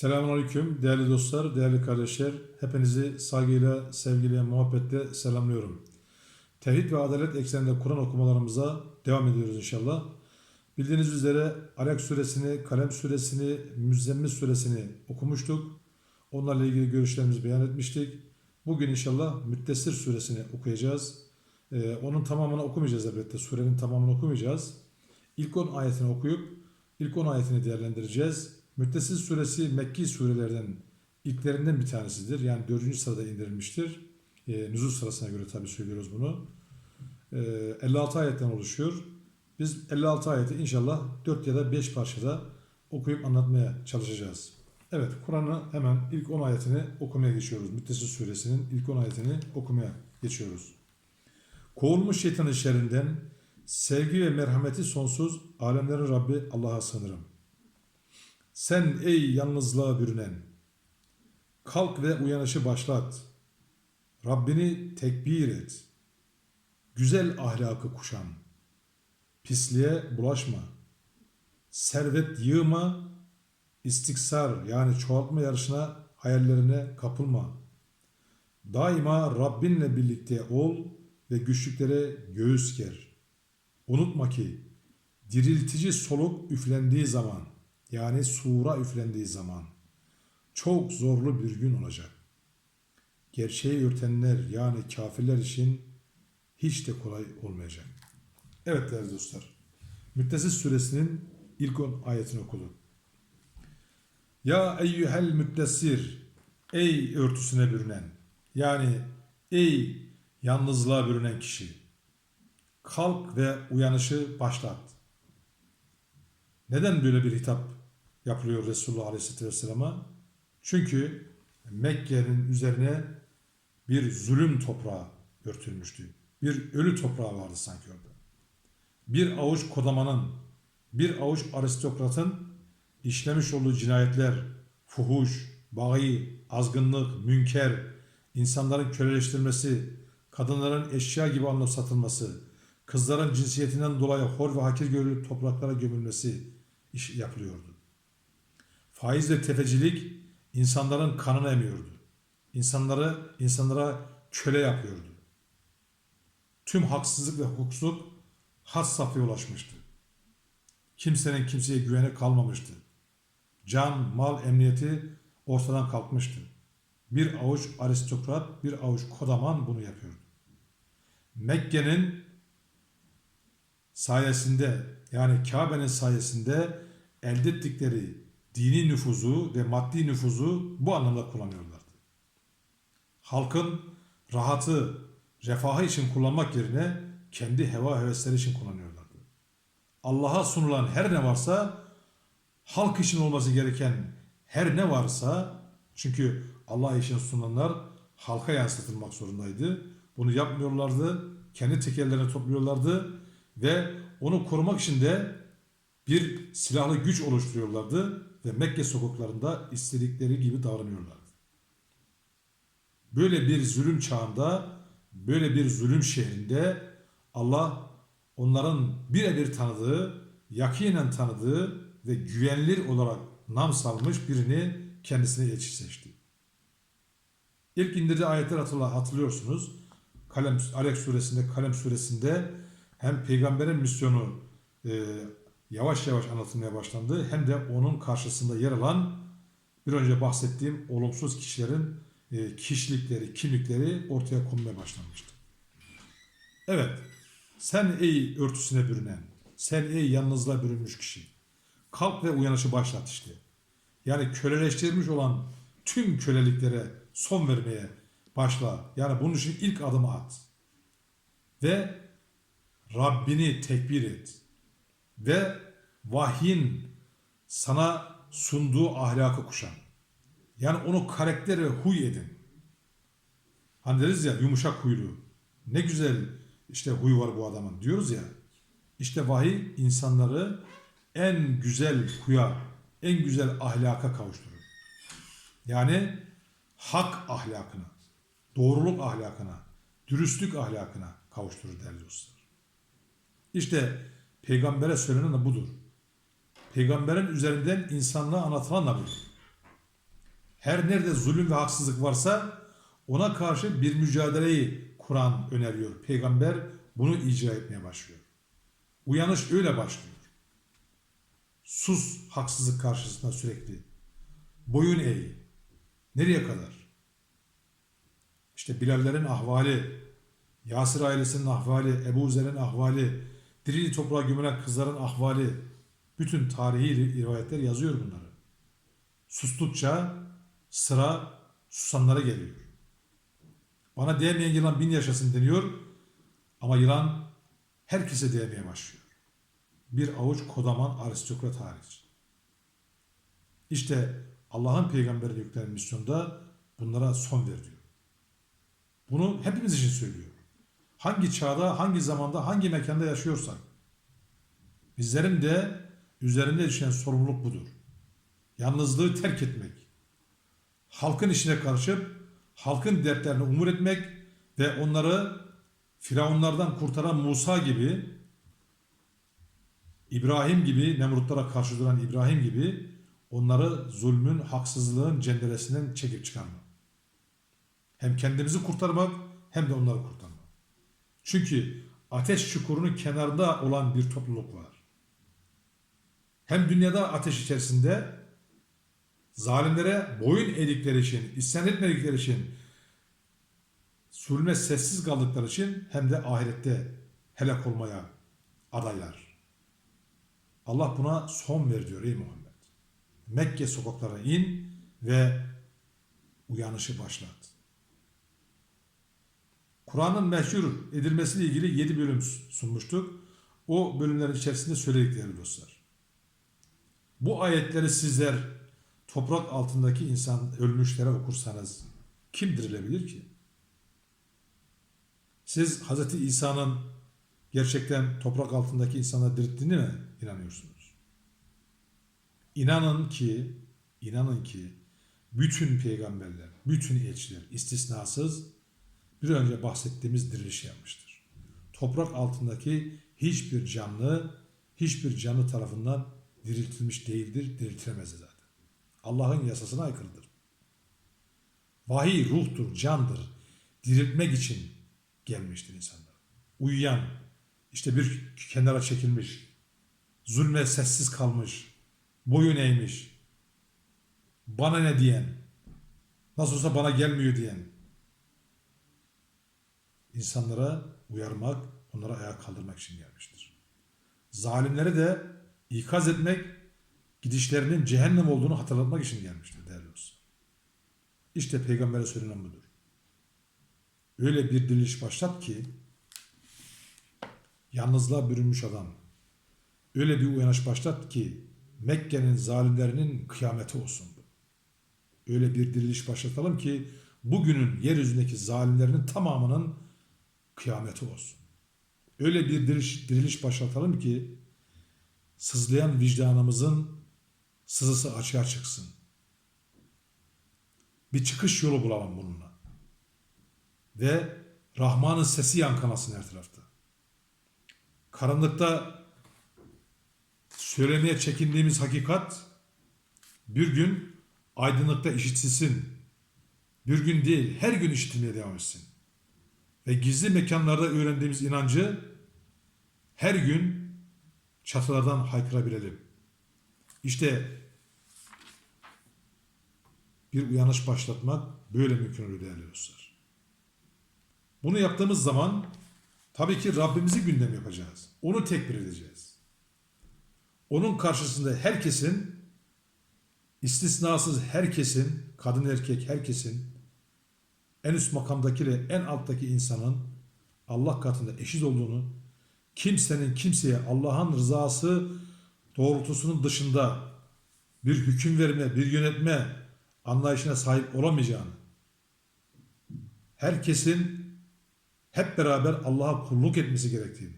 Selamünaleyküm değerli dostlar, değerli kardeşler. Hepinizi saygıyla, sevgiyle, muhabbetle selamlıyorum. Tevhid ve adalet ekseninde Kur'an okumalarımıza devam ediyoruz inşallah. Bildiğiniz üzere Alak suresini, Kalem suresini, Müzzemmil suresini okumuştuk. Onlarla ilgili görüşlerimizi beyan etmiştik. Bugün inşallah Müddessir suresini okuyacağız. Ee, onun tamamını okumayacağız elbette. Surenin tamamını okumayacağız. İlk 10 ayetini okuyup ilk 10 ayetini değerlendireceğiz. Müddessir suresi Mekki surelerden ilklerinden bir tanesidir. Yani 4. sırada indirilmiştir. E, nüzul sırasına göre tabi söylüyoruz bunu. E, 56 ayetten oluşuyor. Biz 56 ayeti inşallah 4 ya da 5 parçada okuyup anlatmaya çalışacağız. Evet, Kur'an'ın hemen ilk 10 ayetini okumaya geçiyoruz. Müddessir suresinin ilk 10 ayetini okumaya geçiyoruz. Kovulmuş şeytanın şerrinden sevgi ve merhameti sonsuz alemlerin Rabbi Allah'a sığınırım. Sen ey yalnızlığa bürünen, kalk ve uyanışı başlat. Rabbini tekbir et. Güzel ahlakı kuşan. Pisliğe bulaşma. Servet yığma. istiksar yani çoğaltma yarışına hayallerine kapılma. Daima Rabbinle birlikte ol ve güçlüklere göğüs ger. Unutma ki diriltici soluk üflendiği zaman yani sura üflendiği zaman çok zorlu bir gün olacak. Gerçeği örtenler yani kafirler için hiç de kolay olmayacak. Evet değerli dostlar. Müddessir suresinin ilk 10 ayetini okuduk. Ya eyyühel müddessir ey örtüsüne bürünen yani ey yalnızlığa bürünen kişi kalk ve uyanışı başlat. Neden böyle bir hitap yapılıyor Resulullah Aleyhisselatü Vesselam'a? Çünkü Mekke'nin üzerine bir zulüm toprağı örtülmüştü. Bir ölü toprağı vardı sanki orada. Bir avuç kodamanın, bir avuç aristokratın işlemiş olduğu cinayetler, fuhuş, bayi, azgınlık, münker, insanların köleleştirilmesi, kadınların eşya gibi alınıp satılması, kızların cinsiyetinden dolayı hor ve hakir görülüp topraklara gömülmesi iş yapılıyordu. Faiz ve tefecilik insanların kanını emiyordu. İnsanları insanlara köle yapıyordu. Tüm haksızlık ve hukuksuzluk had safhaya ulaşmıştı. Kimsenin kimseye güveni kalmamıştı. Can, mal, emniyeti ortadan kalkmıştı. Bir avuç aristokrat, bir avuç kodaman bunu yapıyordu. Mekke'nin sayesinde yani Kabe'nin sayesinde elde ettikleri dini nüfuzu ve maddi nüfuzu bu anlamda kullanıyorlardı. Halkın rahatı, refahı için kullanmak yerine kendi heva hevesleri için kullanıyorlardı. Allah'a sunulan her ne varsa halk için olması gereken her ne varsa çünkü Allah için sunulanlar halka yansıtılmak zorundaydı. Bunu yapmıyorlardı. Kendi tekerlerine topluyorlardı ve onu korumak için de bir silahlı güç oluşturuyorlardı ve Mekke sokaklarında istedikleri gibi davranıyorlardı. Böyle bir zulüm çağında, böyle bir zulüm şehrinde Allah onların birebir tanıdığı, yakinen tanıdığı ve güvenilir olarak nam salmış birini kendisine elçi seçti. İlk indirdiği ayetler hatırlıyorsunuz. Kalem, Alek suresinde, Kalem suresinde hem peygamberin misyonu e, yavaş yavaş anlatılmaya başlandı hem de onun karşısında yer alan bir önce bahsettiğim olumsuz kişilerin e, kişilikleri, kimlikleri ortaya konmaya başlanmıştı. Evet, sen ey örtüsüne bürünen, sen ey yalnızlığa bürünmüş kişi, kalk ve uyanışı başlat işte. Yani köleleştirilmiş olan tüm köleliklere son vermeye başla. Yani bunun için ilk adımı at. Ve Rabbini tekbir et. Ve vahyin sana sunduğu ahlakı kuşan. Yani onu karakter huy edin. Hani deriz ya yumuşak huylu. Ne güzel işte huy var bu adamın diyoruz ya. İşte vahiy insanları en güzel huya, en güzel ahlaka kavuşturur. Yani hak ahlakına, doğruluk ahlakına, dürüstlük ahlakına kavuşturur değerli dostlar. İşte peygambere söylenen de budur. Peygamberin üzerinden insanlığa anlatılan da budur. Her nerede zulüm ve haksızlık varsa ona karşı bir mücadeleyi Kur'an öneriyor. Peygamber bunu icra etmeye başlıyor. Uyanış öyle başlıyor. Sus haksızlık karşısında sürekli. Boyun eğ. Nereye kadar? İşte Bilallerin ahvali, Yasir ailesinin ahvali, Ebu Zer'in ahvali, dirili toprağa gömülen kızların ahvali, bütün tarihi rivayetler yazıyor bunları. Sustukça sıra susanlara geliyor. Bana değmeyen yılan bin yaşasın deniyor ama yılan herkese değmeye başlıyor. Bir avuç kodaman aristokrat hariç. İşte Allah'ın peygamberine yüklenen misyonda bunlara son ver diyor. Bunu hepimiz için söylüyor. Hangi çağda, hangi zamanda, hangi mekanda yaşıyorsak bizlerin de üzerinde düşen sorumluluk budur. Yalnızlığı terk etmek. Halkın işine karışıp halkın dertlerini umur etmek ve onları Firavunlardan kurtaran Musa gibi İbrahim gibi Nemrutlara karşı duran İbrahim gibi onları zulmün, haksızlığın cenderesinden çekip çıkarmak. Hem kendimizi kurtarmak hem de onları kurtarmak. Çünkü ateş çukurunun kenarında olan bir topluluk var. Hem dünyada ateş içerisinde zalimlere boyun eğdikleri için, isyan etmedikleri için, zulme sessiz kaldıkları için hem de ahirette helak olmaya adaylar. Allah buna son ver diyor ey Muhammed. Mekke sokaklarına in ve uyanışı başlat. Kur'an'ın meşhur edilmesiyle ilgili 7 bölüm sunmuştuk. O bölümlerin içerisinde söyledik değerli dostlar. Bu ayetleri sizler toprak altındaki insan ölmüşlere okursanız kim dirilebilir ki? Siz Hz. İsa'nın gerçekten toprak altındaki insanları dirilttiğine mi inanıyorsunuz? İnanın ki, inanın ki bütün peygamberler, bütün elçiler istisnasız bir önce bahsettiğimiz diriliş yapmıştır. Toprak altındaki hiçbir canlı, hiçbir canlı tarafından diriltilmiş değildir, diriltilemez zaten. Allah'ın yasasına aykırıdır. Vahiy ruhtur, candır. Diriltmek için gelmiştir insanlar. Uyuyan, işte bir kenara çekilmiş, zulme sessiz kalmış, boyun eğmiş, bana ne diyen, nasıl olsa bana gelmiyor diyen, insanlara uyarmak, onlara ayağa kaldırmak için gelmiştir. Zalimleri de ikaz etmek, gidişlerinin cehennem olduğunu hatırlatmak için gelmiştir değerli olsun. İşte peygambere söylenen budur. Öyle bir diriliş başlat ki yalnızlığa bürünmüş adam. Öyle bir uyanış başlat ki Mekke'nin zalimlerinin kıyameti olsun. Öyle bir diriliş başlatalım ki bugünün yeryüzündeki zalimlerinin tamamının kıyameti olsun. Öyle bir diriliş, diriliş başlatalım ki sızlayan vicdanımızın sızısı açığa çıksın. Bir çıkış yolu bulalım bununla. Ve Rahman'ın sesi yankılasın her tarafta. Karanlıkta söylemeye çekindiğimiz hakikat bir gün aydınlıkta işitilsin. Bir gün değil, her gün işitilmeye devam etsin. Ve gizli mekanlarda öğrendiğimiz inancı her gün çatılardan haykırabilelim. İşte bir uyanış başlatmak böyle mümkün olur değerli dostlar. Bunu yaptığımız zaman tabii ki Rabbimizi gündem yapacağız. Onu tekbir edeceğiz. Onun karşısında herkesin istisnasız herkesin, kadın erkek herkesin en üst makamdakiyle en alttaki insanın Allah katında eşit olduğunu, kimsenin kimseye Allah'ın rızası doğrultusunun dışında bir hüküm verme, bir yönetme anlayışına sahip olamayacağını, herkesin hep beraber Allah'a kulluk etmesi gerektiğini,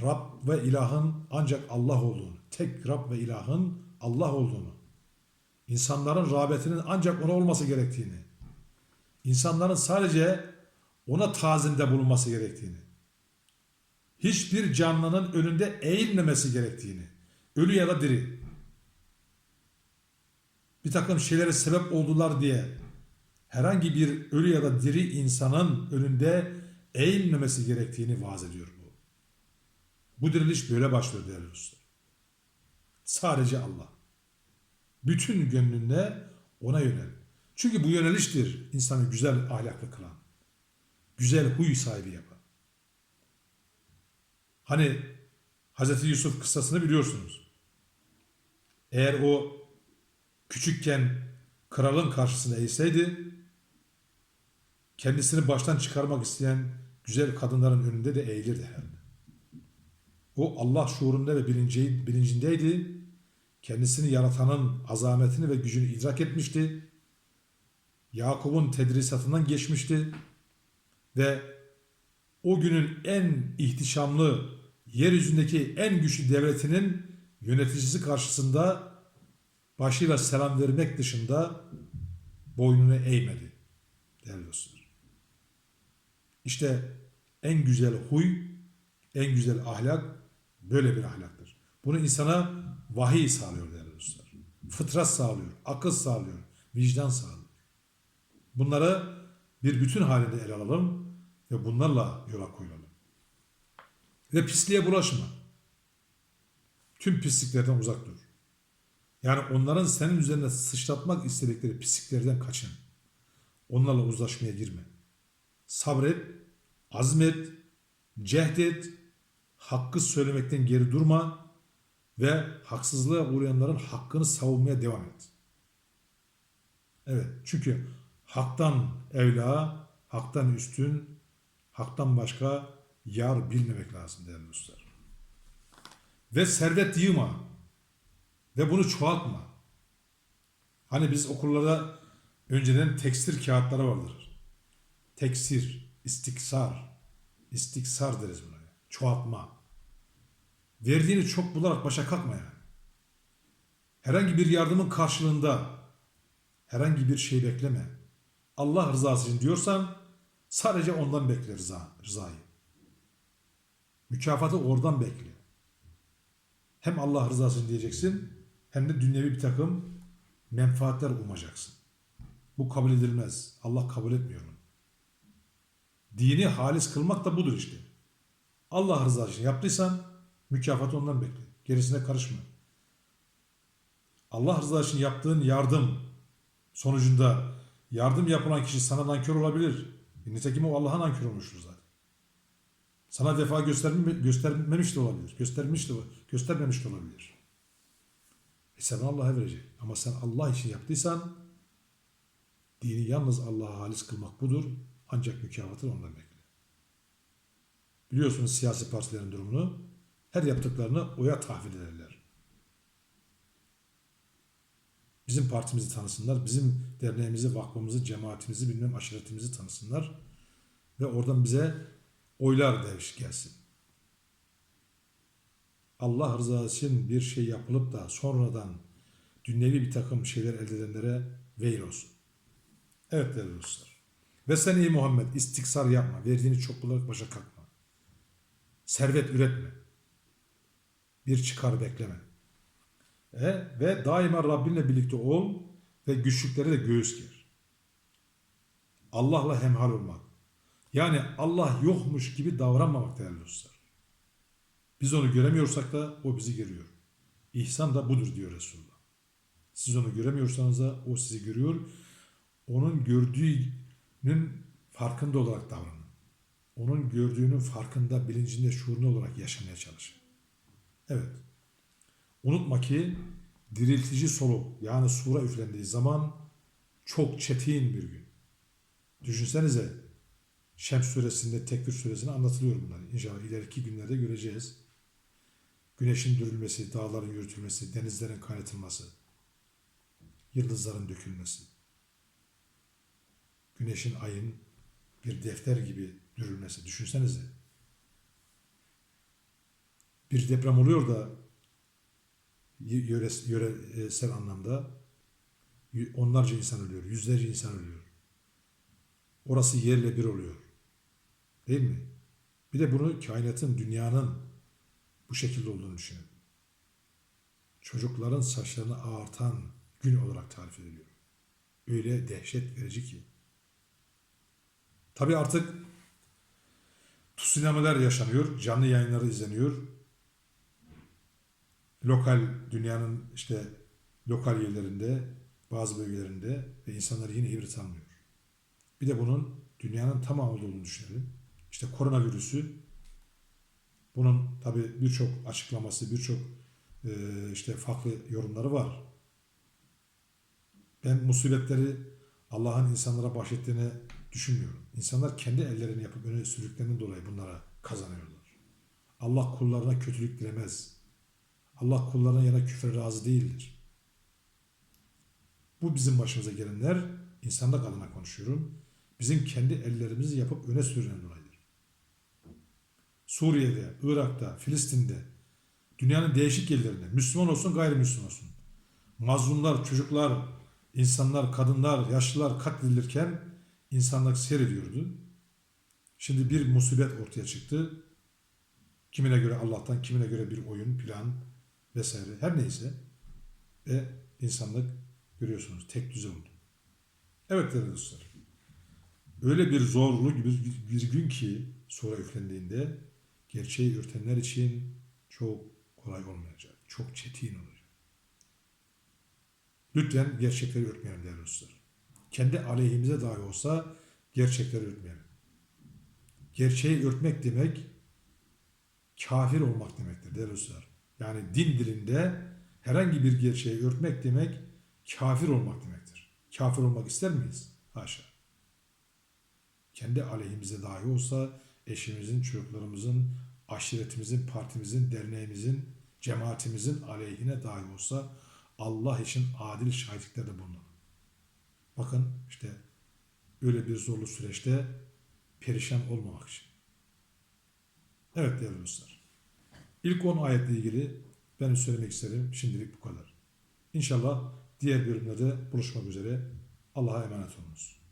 Rab ve ilahın ancak Allah olduğunu, tek Rab ve ilahın Allah olduğunu, insanların rağbetinin ancak ona olması gerektiğini, insanların sadece ona tazimde bulunması gerektiğini, hiçbir canlının önünde eğilmemesi gerektiğini, ölü ya da diri, bir takım şeylere sebep oldular diye herhangi bir ölü ya da diri insanın önünde eğilmemesi gerektiğini vaaz ediyor bu. Bu diriliş böyle başlıyor değerli dostlar. Sadece Allah. Bütün gönlünle ona yönel. Çünkü bu yöneliştir insanı güzel ahlaklı kılan. Güzel huy sahibi yapan. Hani Hz. Yusuf kıssasını biliyorsunuz. Eğer o küçükken kralın karşısında eğilseydi kendisini baştan çıkarmak isteyen güzel kadınların önünde de eğilirdi herhalde. O Allah şuurunda ve bilinci, bilincindeydi. Kendisini yaratanın azametini ve gücünü idrak etmişti. Yakup'un tedrisatından geçmişti. Ve o günün en ihtişamlı, yeryüzündeki en güçlü devletinin yöneticisi karşısında başıyla selam vermek dışında boynunu eğmedi değerli dostlar. İşte en güzel huy, en güzel ahlak böyle bir ahlaktır. Bunu insana vahiy sağlıyor değerli dostlar. Fıtrat sağlıyor, akıl sağlıyor, vicdan sağlıyor. Bunları bir bütün halinde ele alalım ve bunlarla yola koyulalım. Ve pisliğe bulaşma. Tüm pisliklerden uzak dur. Yani onların senin üzerine sıçratmak istedikleri pisliklerden kaçın. Onlarla uzlaşmaya girme. Sabret, azmet, cehdet, hakkı söylemekten geri durma ve haksızlığa uğrayanların hakkını savunmaya devam et. Evet, çünkü haktan evla, haktan üstün, haktan başka yar bilmemek lazım değerli dostlar. Ve servet yığma ve bunu çoğaltma. Hani biz okullarda önceden tekstir kağıtları vardır. Teksir, istiksar, istiksar deriz buna. Çoğaltma. Verdiğini çok bularak başa kalkma yani. Herhangi bir yardımın karşılığında herhangi bir şey bekleme. Allah rızası için diyorsan sadece ondan bekle rıza, rızayı. Mükafatı oradan bekle. Hem Allah rızası için diyeceksin hem de dünyevi bir takım menfaatler umacaksın. Bu kabul edilmez. Allah kabul etmiyor onu. Dini halis kılmak da budur işte. Allah rızası için yaptıysan mükafatı ondan bekle. Gerisine karışma. Allah rızası için yaptığın yardım sonucunda yardım yapılan kişi sana nankör olabilir. Nitekim o Allah'a nankör olmuştur zaten. Sana vefa gösterme, göstermemiş de olabilir. Göstermiş de, göstermemiş de olabilir. Hesabını Allah'a verecek. Ama sen Allah için yaptıysan dini yalnız Allah'a halis kılmak budur. Ancak mükafatını ondan bekle. Biliyorsunuz siyasi partilerin durumunu. Her yaptıklarını oya tahvil ederler. Bizim partimizi tanısınlar, bizim derneğimizi, vakfımızı, cemaatimizi, bilmem aşiretimizi tanısınlar. Ve oradan bize oylar devş gelsin. Allah rızası için bir şey yapılıp da sonradan dünyevi bir takım şeyler elde edenlere veil olsun. Evet değerli dostlar. Ve sen ey Muhammed istiksar yapma. Verdiğini çok bularak başa kalkma. Servet üretme. Bir çıkar bekleme. E, ve daima Rabbinle birlikte ol ve güçlükleri de göğüs ger. Allah'la hemhal olmak. Yani Allah yokmuş gibi davranmamak değerli dostlar. Biz onu göremiyorsak da o bizi görüyor. İhsan da budur diyor Resulullah. Siz onu göremiyorsanız da o sizi görüyor. Onun gördüğünün farkında olarak davranın. Onun gördüğünün farkında, bilincinde, şuurunda olarak yaşamaya çalışın. Evet. Unutma ki diriltici soluk yani sura üflendiği zaman çok çetin bir gün. Düşünsenize Şems suresinde, Tekvir suresinde anlatılıyor bunlar. İnşallah ileriki günlerde göreceğiz. Güneşin dürülmesi, dağların yürütülmesi, denizlerin kaynatılması, yıldızların dökülmesi, güneşin, ayın bir defter gibi dürülmesi. Düşünsenize. Bir deprem oluyor da yöres, yöresel anlamda onlarca insan ölüyor, yüzlerce insan ölüyor. Orası yerle bir oluyor. Değil mi? Bir de bunu kainatın, dünyanın bu şekilde olduğunu düşünün. Çocukların saçlarını ağartan gün olarak tarif ediliyor. Öyle dehşet verici ki. Tabi artık tsunamiler yaşanıyor, canlı yayınları izleniyor. Lokal dünyanın işte lokal yerlerinde, bazı bölgelerinde ve insanlar yine ibret almıyor. Bir de bunun dünyanın tamamında olduğunu düşünelim. İşte koronavirüsü bunun tabi birçok açıklaması, birçok e, işte farklı yorumları var. Ben musibetleri Allah'ın insanlara bahşettiğini düşünmüyorum. İnsanlar kendi ellerini yapıp öne sürdüklerinden dolayı bunlara kazanıyorlar. Allah kullarına kötülük dilemez. Allah kullarına yana küfre razı değildir. Bu bizim başımıza gelenler, insanlık adına konuşuyorum, bizim kendi ellerimizi yapıp öne sürülen dolayıdır. Suriye'de, Irak'ta, Filistin'de, dünyanın değişik yerlerinde, Müslüman olsun gayrimüslim olsun, mazlumlar, çocuklar, insanlar, kadınlar, yaşlılar katledilirken insanlık seyrediyordu. Şimdi bir musibet ortaya çıktı. Kimine göre Allah'tan, kimine göre bir oyun, plan vesaire her neyse ve insanlık görüyorsunuz tek düze oldu. Evet değerli dostlar. Öyle bir zorlu bir, bir gün ki sonra üflendiğinde gerçeği örtenler için çok kolay olmayacak. Çok çetin olacak. Lütfen gerçekleri örtmeyelim değerli dostlar. Kendi aleyhimize dahi olsa gerçekleri örtmeyelim. Gerçeği örtmek demek kafir olmak demektir değerli dostlar. Yani din dilinde herhangi bir gerçeği örtmek demek kafir olmak demektir. Kafir olmak ister miyiz? Haşa. Kendi aleyhimize dahi olsa eşimizin, çocuklarımızın, aşiretimizin, partimizin, derneğimizin, cemaatimizin aleyhine dahi olsa Allah için adil şahitliklerde bulunalım. Bakın işte öyle bir zorlu süreçte perişan olmamak için. Evet değerli dostlar. İlk 10 ayetle ilgili benim söylemek isterim. Şimdilik bu kadar. İnşallah diğer bölümlerde buluşmak üzere. Allah'a emanet olunuz.